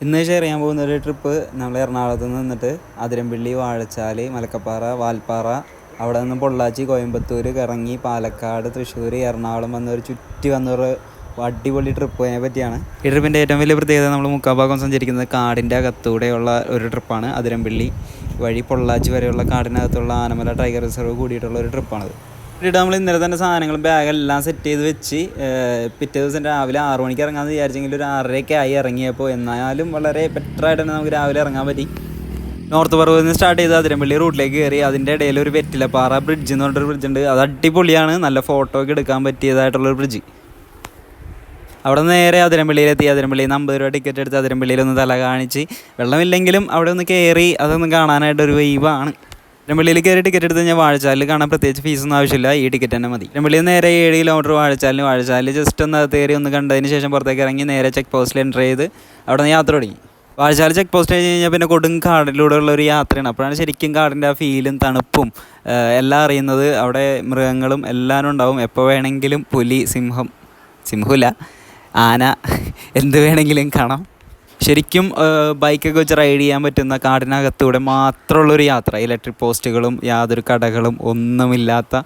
ഇന്ന് ഷെയർ ചെയ്യാൻ പോകുന്ന ഒരു ട്രിപ്പ് നമ്മൾ എറണാകുളത്ത് നിന്ന് നിന്നിട്ട് അതിരമ്പള്ളി വാഴച്ചാൽ മലക്കപ്പാറ വാൽപ്പാറ അവിടെ നിന്ന് പൊള്ളാച്ചി കോയമ്പത്തൂർ കറങ്ങി പാലക്കാട് തൃശ്ശൂർ എറണാകുളം വന്നൊരു ചുറ്റി വന്നൊരു അടിപൊളി ട്രിപ്പ് അതിനെ പറ്റിയാണ്. ഈ ട്രിപ്പിന്റെ ഏറ്റവും വലിയ പ്രത്യേകത നമ്മൾ മുക്കാഭാഗം സഞ്ചരിക്കുന്നത് കാടിന്റെ അകത്തൂടെയുള്ള ഒരു ട്രിപ്പാണ് അതിരമ്പള്ളി വഴി പൊള്ളാച്ചി വരെയുള്ള കാടിനകത്തുള്ള ആനമല ടൈഗർ റിസർവ് കൂടിയിട്ടുള്ള ഒരു ട്രിപ്പാണത് ഇവിടെ നമ്മൾ ഇന്നലെ തന്നെ സാധനങ്ങളും ബാഗെല്ലാം സെറ്റ് ചെയ്ത് വെച്ച് പിറ്റേ ദിവസം രാവിലെ ആറു മണിക്ക് ഇറങ്ങാമെന്ന് വിചാരിച്ചെങ്കിൽ ഒരു ആറരയൊക്കെ ആയി ഇറങ്ങിയപ്പോൾ എന്നാലും വളരെ ബെറ്ററായിട്ട് തന്നെ നമുക്ക് രാവിലെ ഇറങ്ങാൻ പറ്റി. നോർത്ത് പറവൂരിൽ നിന്ന് സ്റ്റാർട്ട് ചെയ്ത് അതിരമ്പള്ളി റൂട്ടിലേക്ക് കയറി അതിന്റെ ഇടയിൽ ഒരു വെറ്റിലപ്പാറ ബ്രിഡ്ജ് എന്ന് പറഞ്ഞൊരു ബ്രിഡ്ജ് ഉണ്ട്. അത് അടിപൊളിയാണ്. നല്ല ഫോട്ടോ ഒക്കെ എടുക്കാൻ പറ്റിയതായിട്ടുള്ളൊരു ബ്രിഡ്ജ് അവിടെ നേരെ അതിരമ്പള്ളിയിലെത്തി. അതിരമ്പള്ളിയിൽ നിന്ന് അമ്പത് രൂപ ടിക്കറ്റ് എടുത്ത് അതിരമ്പള്ളിയിൽ ഒന്ന് തല കാണിച്ച് വെള്ളമില്ലെങ്കിലും അവിടെ ഒന്ന് കയറി അതൊന്ന് കാണാനായിട്ടൊരു വൈബാണ് അതിരമ്പള്ളിയിൽ കയറി ടിക്കറ്റ് എടുത്ത് കഴിഞ്ഞാൽ വാഴച്ചാലിൽ കാണാൻ പ്രത്യേകിച്ച് ഫീസൊന്നും ആവശ്യമില്ല. ഈ ടിക്കറ്റ് തന്നെ മതി. അതിരമ്പള്ളിയിൽ നിന്ന് നേരെ ഏഴ് കിലോമീറ്റർ വാഴച്ചാലിന്. വാഴച്ചാലിൽ ജസ്റ്റ് ഒന്ന് കയറി ഒന്ന് കണ്ടതിന് ശേഷം പുറത്തേക്ക് ഇറങ്ങി നേരെ ചെക്ക് പോസ്റ്റിൽ എന്റർ ചെയ്ത് അവിടെ നിന്ന് യാത്ര തുടങ്ങി. വാഴച്ചാൽ ചെക്ക് പോസ്റ്റ് കഴിഞ്ഞ് കഴിഞ്ഞാൽ പിന്നെ കൊടും കാടിലൂടെയുള്ള ഒരു യാത്രയാണ്. അപ്പോഴാണ് ശരിക്കും കാടിന്റെ ആ ഫീലും തണുപ്പും എല്ലാം അറിയുന്നത്. അവിടെ മൃഗങ്ങളും എല്ലാവരും ഉണ്ടാവും. എപ്പോൾ വേണമെങ്കിലും പുലി സിംഹം സിംഹമില്ല ആന എന്ത് വേണമെങ്കിലും കാണാം. ശരിക്കും ബൈക്കൊക്കെ വെച്ച് റൈഡ് ചെയ്യാൻ പറ്റുന്ന കാടിനകത്തൂടെ മാത്രമുള്ളൊരു യാത്ര. ഇലക്ട്രിക് പോസ്റ്റുകളും യാതൊരു കടകളും ഒന്നുമില്ലാത്ത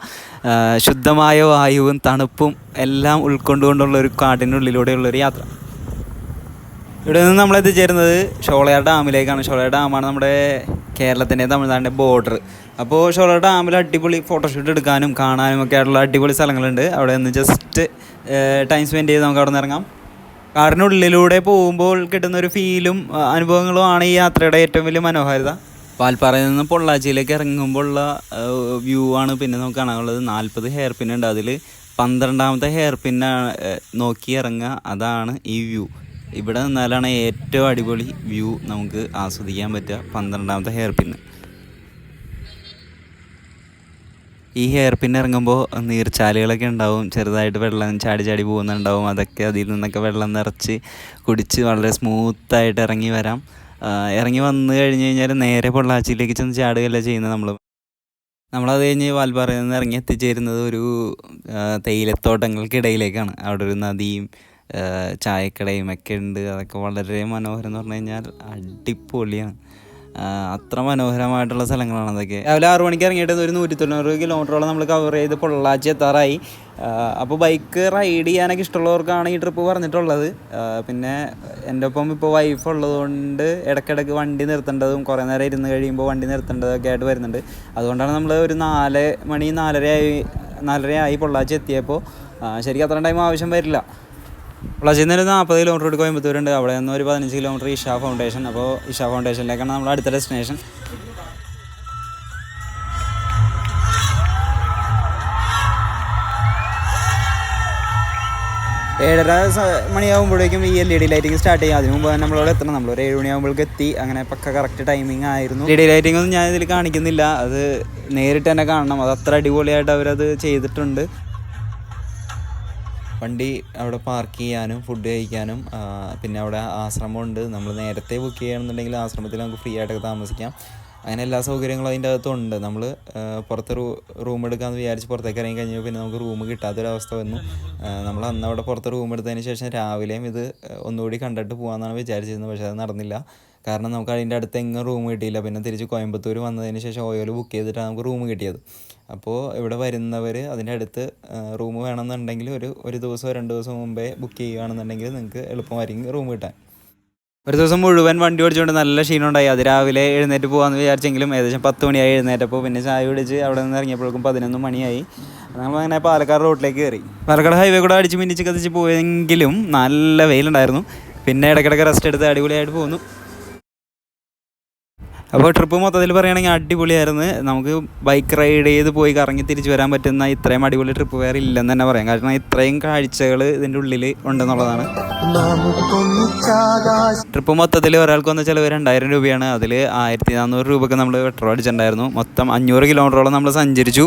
ശുദ്ധമായ വായുവും തണുപ്പും എല്ലാം ഉൾക്കൊണ്ടുകൊണ്ടുള്ള ഒരു കാടിനുള്ളിലൂടെയുള്ളൊരു യാത്ര. ഇവിടെ നിന്ന് നമ്മൾ എത്തിച്ചേരുന്നത് ഷോളയാർ ഡാമിലേക്കാണ്. ഷോളയാർ ഡാമാണ് നമ്മുടെ കേരളത്തിന്റെ തമിഴ്നാടിന്റെ ബോർഡർ അപ്പോൾ ഷോളയാർ ഡാമിൽ അടിപൊളി ഫോട്ടോഷൂട്ട് എടുക്കാനും കാണാനും ഒക്കെ ആയിട്ടുള്ള അടിപൊളി സ്ഥലങ്ങളുണ്ട്. അവിടെ നിന്ന് ജസ്റ്റ് ടൈം സ്പെൻഡ് ചെയ്ത് നമുക്ക് അവിടെ നിന്ന് ഇറങ്ങാം. കാടിനുള്ളിലൂടെ പോകുമ്പോൾ കിട്ടുന്ന ഒരു ഫീലും അനുഭവങ്ങളും ആണ് ഈ യാത്രയുടെ ഏറ്റവും വലിയ മനോഹാരിത. പാൽപ്പാറയിൽ നിന്ന് പൊള്ളാച്ചിയിലേക്ക് ഇറങ്ങുമ്പോൾ ഉള്ള വ്യൂ ആണ് പിന്നെ നമുക്ക് കാണാനുള്ളത്. നാൽപ്പത് ഹെയർ പിൻ ഉണ്ട്. അതിൽ പന്ത്രണ്ടാമത്തെ ഹെയർ പിന്നാണ് നോക്കി ഇറങ്ങുക. അതാണ് ഈ വ്യൂ ഇവിടെ നിന്നാലാണ് ഏറ്റവും അടിപൊളി വ്യൂ നമുക്ക് ആസ്വദിക്കാൻ പറ്റുക. പന്ത്രണ്ടാമത്തെ ഹെയർ പിന്ന് ഈ ഹെയർ പിൻ ഇറങ്ങുമ്പോൾ നീർച്ചാലുകളൊക്കെ ഉണ്ടാവും. ചെറുതായിട്ട് വെള്ളം ചാടി ചാടി പോകുന്നുണ്ടാവും. അതൊക്കെ അതിൽ നിന്നൊക്കെ വെള്ളം നിറച്ച് കുടിച്ച് വളരെ സ്മൂത്തായിട്ട് ഇറങ്ങി വരാം. ഇറങ്ങി വന്നു കഴിഞ്ഞ് കഴിഞ്ഞാൽ നേരെ പൊള്ളാച്ചിയിലേക്ക് ചെന്ന് ചാടുകയല്ല ചെയ്യുന്നത് നമ്മൾ നമ്മളത് കഴിഞ്ഞ് വാൽപ്പാറയിൽ നിന്ന് ഇറങ്ങി എത്തിച്ചേരുന്നത് ഒരു തേയിലത്തോട്ടങ്ങൾക്കിടയിലേക്കാണ്. അവിടെ ഒരു നദിയും ചായക്കടയും ഒക്കെ ഉണ്ട്. അതൊക്കെ വളരെ മനോഹരം എന്ന് പറഞ്ഞു കഴിഞ്ഞാൽ അടിപൊളിയാണ്. അത്ര മനോഹരമായിട്ടുള്ള സ്ഥലങ്ങളാണ് അതൊക്കെ. രാവിലെ ആറു മണിക്ക് ഇറങ്ങിയിട്ട് ഒരു നൂറ്റി തൊണ്ണൂറ് കിലോമീറ്ററോളം നമ്മൾ കവർ ചെയ്ത് പൊള്ളാച്ചി എത്താറായി. അപ്പോൾ ബൈക്ക് റൈഡ് ചെയ്യാനൊക്കെ ഇഷ്ടമുള്ളവർക്കാണ് ഈ ട്രിപ്പ് പറഞ്ഞിട്ടുള്ളത്. പിന്നെ എന്റെ ഒപ്പം ഇപ്പോൾ വൈഫ് ഉള്ളതുകൊണ്ട് ഇടയ്ക്കിടയ്ക്ക് വണ്ടി നിർത്തേണ്ടതും കുറേ നേരം ഇരുന്ന് കഴിയുമ്പോൾ വണ്ടി നിർത്തേണ്ടതൊക്കെ ആയിട്ട് വരുന്നുണ്ട്. അതുകൊണ്ടാണ് നമ്മൾ ഒരു നാല് മണി നാലര ആയി നാലര ആയി പൊള്ളാച്ചി എത്തിയപ്പോൾ ശരിക്കും അത്ര ടൈം ആവശ്യം വരില്ല. പൊള്ളാച്ചിയിൽ നിന്ന് ഒരു നാൽപ്പത് കിലോമീറ്റർ കൂടി കോയമ്പത്തൂരുണ്ട് അവിടെ നിന്ന് ഒരു പതിനഞ്ച് കിലോമീറ്റർ ഇഷ ഫൗണ്ടേഷൻ അപ്പോൾ ഇഷ ഫൗണ്ടേഷനിലേക്കാണ് നമ്മുടെ അടുത്ത ഡെസ്റ്റിനേഷൻ ഏഴര മണിയാകുമ്പോഴേക്കും ഈ L E D lighting start ചെയ്യും. അതിനു മുമ്പ് തന്നെ നമ്മളോട് എത്തണം. നമ്മൾ ഒരു ഏഴ് മണിയാകുമ്പോഴേക്ക് എത്തി. അങ്ങനെ പക്ക കറക്റ്റ് ടൈമിംഗ് ആയിരുന്നു. ഇ ഡി ലൈറ്റിംഗ് ഒന്നും ഞാൻ ഇതിൽ കാണിക്കുന്നില്ല. അത് നേരിട്ട് തന്നെ കാണണം. അത് അത്ര അടിപൊളിയായിട്ട് അവരത് ചെയ്തിട്ടുണ്ട്. വണ്ടി അവിടെ പാർക്ക് ചെയ്യാനും ഫുഡ് കഴിക്കാനും പിന്നെ അവിടെ ആശ്രമമുണ്ട്. നമ്മൾ നേരത്തെ ബുക്ക് ചെയ്യുകയാണെന്നുണ്ടെങ്കിൽ ആശ്രമത്തിൽ നമുക്ക് ഫ്രീ ആയിട്ടൊക്കെ താമസിക്കാം. അങ്ങനെ എല്ലാ സൗകര്യങ്ങളും അതിന്റെ അകത്തുണ്ട്. നമ്മൾ പുറത്ത് റൂ റൂം എടുക്കാമെന്ന് വിചാരിച്ച് പുറത്തേക്ക് ഇറങ്ങി കഴിഞ്ഞപ്പോൾ പിന്നെ നമുക്ക് റൂം കിട്ടാത്തൊരവസ്ഥ വന്നു. നമ്മൾ അന്ന് അവിടെ പുറത്ത് റൂം എടുത്തതിന് ശേഷം രാവിലെയും ഇത് ഒന്നുകൂടി കണ്ടിട്ട് പോകാമെന്നാണ് വിചാരിച്ചിരുന്നത്. പക്ഷേ അത് നടന്നില്ല. കാരണം നമുക്ക് അതിന്റെ അടുത്ത് എങ്ങും റൂം കിട്ടിയില്ല. പിന്നെ തിരിച്ച് കോയമ്പത്തൂർ വന്നതിന് ശേഷം ഓയോയിൽ ബുക്ക് ചെയ്തിട്ടാണ് നമുക്ക് റൂം കിട്ടിയത്. അപ്പോൾ ഇവിടെ വരുന്നവർ അതിന്റെ അടുത്ത് റൂം വേണമെന്നുണ്ടെങ്കിൽ ഒരു ഒരു ദിവസമോ രണ്ട് ദിവസം മുമ്പേ ബുക്ക് ചെയ്യുകയാണെന്നുണ്ടെങ്കിൽ നിങ്ങൾക്ക് എളുപ്പമായിരിക്കും റൂം കിട്ടാൻ. ഒരു ദിവസം മുഴുവൻ വണ്ടി ഓടിച്ചുകൊണ്ട് നല്ല ക്ഷീണമുണ്ടായി അത് രാവിലെ എഴുന്നേറ്റ് പോകാമെന്ന് വിചാരിച്ചെങ്കിലും ഏകദേശം പത്ത് മണിയായി എഴുന്നേറ്റപ്പോൾ പിന്നെ ചായ കുടിച്ച് അവിടെ നിന്ന് ഇറങ്ങിയപ്പോഴേക്കും പതിനൊന്ന് മണിയായി. നമ്മൾ അങ്ങനെ പാലക്കാട് റോഡിലേക്ക് കയറി. പാലക്കാട് ഹൈവേ കൂടെ അടിച്ച് മിന്നിച്ച് കത്തിച്ച് പോയെങ്കിലും നല്ല വെയിലുണ്ടായിരുന്നു. പിന്നെ ഇടയ്ക്കിടയ്ക്ക് റെസ്റ്റ് എടുത്ത് അടിപൊളിയായിട്ട് പോന്നു. അപ്പോൾ ട്രിപ്പ് മൊത്തത്തിൽ പറയുകയാണെങ്കിൽ അടിപൊളിയായിരുന്നു. നമുക്ക് ബൈക്ക് റൈഡ് ചെയ്ത് പോയി കറങ്ങി തിരിച്ചു വരാൻ പറ്റുന്ന ഇത്രയും അടിപൊളി ട്രിപ്പ് വേറെ ഇല്ലെന്ന് തന്നെ പറയാം. കാരണം ഇത്രയും കാഴ്ചകൾ ഇതിന്റെ ഉള്ളിൽ ഉണ്ടെന്നുള്ളതാണ്. ട്രിപ്പ് മൊത്തത്തിൽ ഒരാൾക്ക് വന്ന ചിലവ് രണ്ടായിരം രൂപയാണ്. അതിൽ ആയിരത്തി നാനൂറ് രൂപയ്ക്ക് നമ്മൾ പെട്രോൾ അടിച്ചിട്ടുണ്ടായിരുന്നു. മൊത്തം അഞ്ഞൂറ് കിലോമീറ്ററോളം നമ്മൾ സഞ്ചരിച്ചു.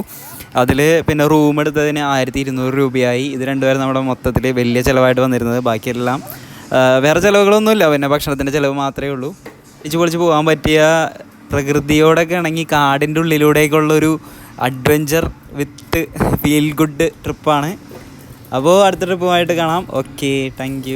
അതിൽ പിന്നെ റൂം എടുത്തതിന് ആയിരത്തി ഇരുന്നൂറ് രൂപയായി. ഇത് രണ്ടുപേരും നമ്മുടെ മൊത്തത്തിൽ വലിയ ചിലവായിട്ട് വന്നിരുന്നത്. ബാക്കിയെല്ലാം വേറെ ചിലവുകളൊന്നുമില്ല. പിന്നെ ഭക്ഷണത്തിന്റെ ചിലവ് മാത്രമേ ഉള്ളൂ. ഇച്ചു പൊളിച്ച് പോകാൻ പറ്റിയ പ്രകൃതിയോടൊക്കെ ഇണങ്ങി കാടിന്റെ ഉള്ളിലൂടെയൊക്കെയുള്ളൊരു അഡ്വഞ്ചർ വിത്ത് ഫീൽ ഗുഡ് ട്രിപ്പാണ് അപ്പോൾ അടുത്ത ട്രിപ്പുമായിട്ട് കാണാം. Okay thank